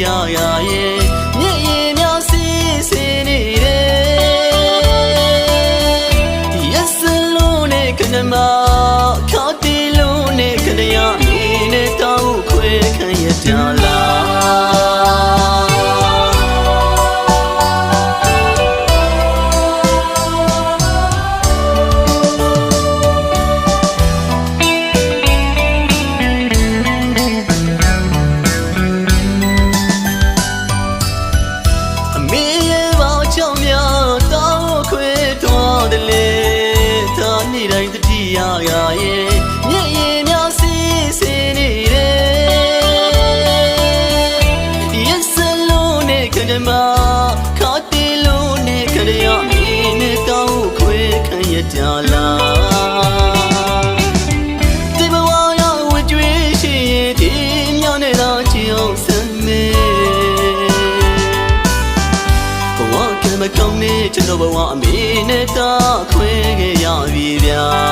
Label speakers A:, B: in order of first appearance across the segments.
A: 呀呀 တိယရာရဲ့မြည်ရင်မြောက်စီစီနေတယ်ဒီစလုံးနဲ့ခဏမခါတီလုံးနဲ့ခရယာမင်းနဲ့တောင်းခွေခံရကြလားကောင်းနေကျွန်တော်ဘဝအမေနဲ့တာခွဲခဲ့ရပြီဗျာ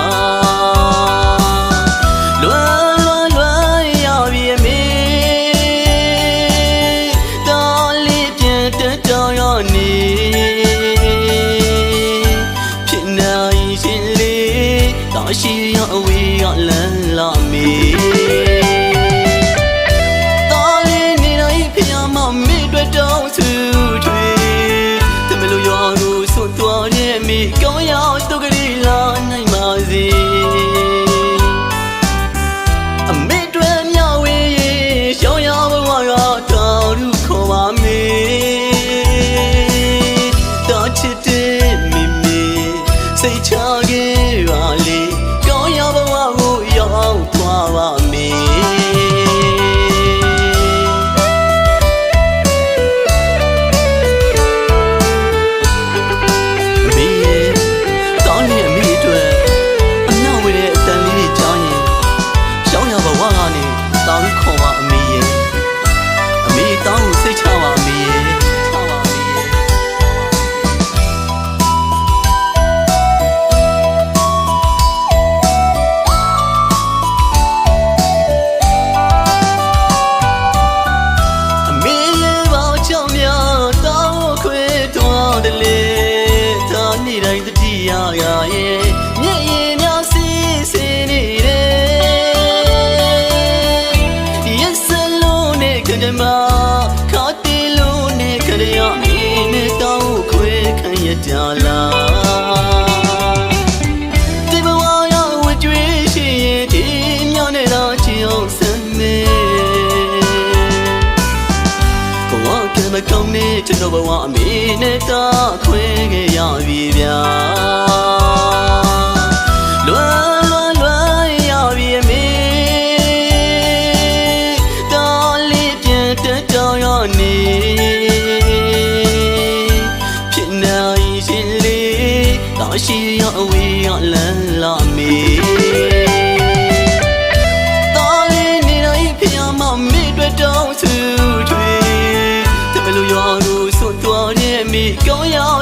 A: များရဲ့မျက်ရည်များစီးစီးနေတယ်ရက်စလုံးနဲ့ခဏမှခါတီလုံးနဲ့ခရရအင်းနဲ့တောင်းခွေခံရကြလားကောင်းနေကျွန်တော်ဘဝအမေနဲ့တာခွဲခဲ့ရပြီဗျာ 拥有。